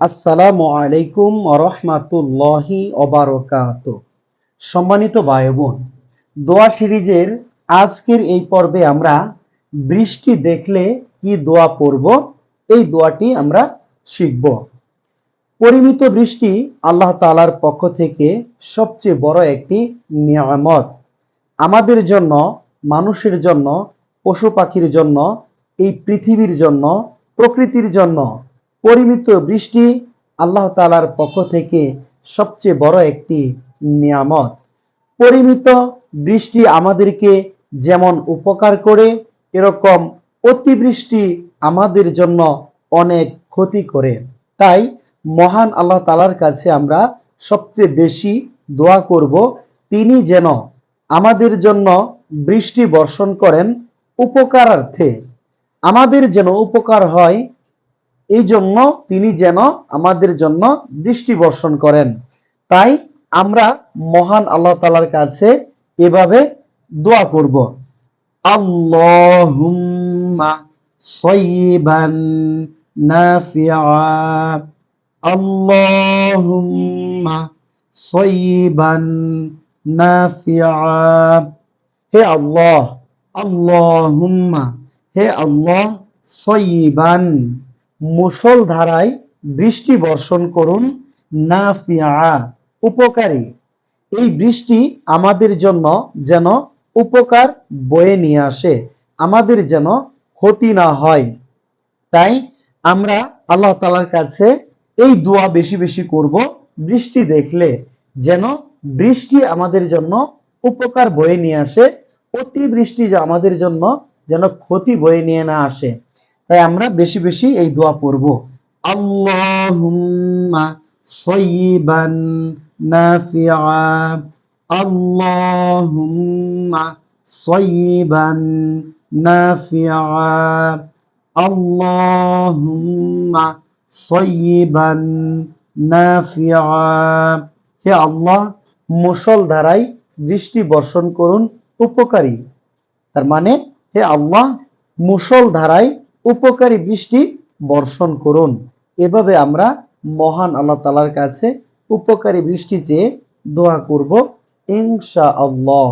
আসসালামু আলাইকুম রহমাতুল্লাহি অবারকাত সম্মানিত ভাই বোন দোয়া সিরিজের আজকের এই পর্বে আমরা বৃষ্টি দেখলে কি দোয়া পড়ব, এই দোয়াটি আমরা শিখব। পরিমিত বৃষ্টি আল্লাহ তাআলার পক্ষ থেকে সবচেয়ে বড় একটি নিয়ামত। আমাদের জন্য, মানুষের জন্য, পশু পাখির জন্য, এই পৃথিবীর জন্য, প্রকৃতির জন্য পরিমিত বৃষ্টি আল্লাহ তাআলার পক্ষ থেকে সবচেয়ে বড় একটি নিয়ামত। পরিমিত বৃষ্টি আমাদেরকে যেমন উপকার করে, এরকম অতিবৃষ্টি আমাদের জন্য অনেক ক্ষতি করে। তাই মহান আল্লাহ তাআলার কাছে আমরা সবচেয়ে বেশি দোয়া করব, তিনি যেন আমাদের জন্য বৃষ্টি বর্ষণ করেন উপকারার্থে। আমাদের যেন উপকার হয় এই জন্য তিনি যেন আমাদের জন্য বৃষ্টি বর্ষণ করেন। তাই আমরা মহান আল্লাহ তালার কাছে এভাবে দোয়া করব। হে আল্লাহ, আল্লাহুম্মা, হে আল্লাহ সয়িবান মুসল ধারায় বৃষ্টি বর্ষণ করুন নাফিআ উপকারী। এই বৃষ্টি আমাদের জন্য যেন উপকার বয়ে নিয়ে আসে, আমাদের যেন ক্ষতি না হয়। তাই আমরা আল্লাহ তালার কাছে এই দোয়া বেশি বেশি করব, বৃষ্টি দেখলে যেন বৃষ্টি আমাদের জন্য উপকার বয়ে নিয়ে আসে অতিবৃষ্টি যে আমাদের জন্য যেন ক্ষতি বয়ে নিয়ে না আসে। তাই আমরা বেশি বেশি এই দোয়া পড়ব। আল্লাহুম্মা সয়িবান নাফিআ। আল্লাহুম্মা সয়িবান নাফিআ। আল্লাহুম্মা সয়িবান নাফিআ। হে আল্লাহ মুসল ধারায় বৃষ্টি বর্ষণ করুন, উপকারী। তার মানে হে আল্লাহ মুসল ধারায় উপকারী বৃষ্টি বর্ষণ করুন। এভাবে আমরা মহান আল্লাহ তালার কাছে উপকারী বৃষ্টি চেয়ে দোয়া করব। ইনশা আল্লাহ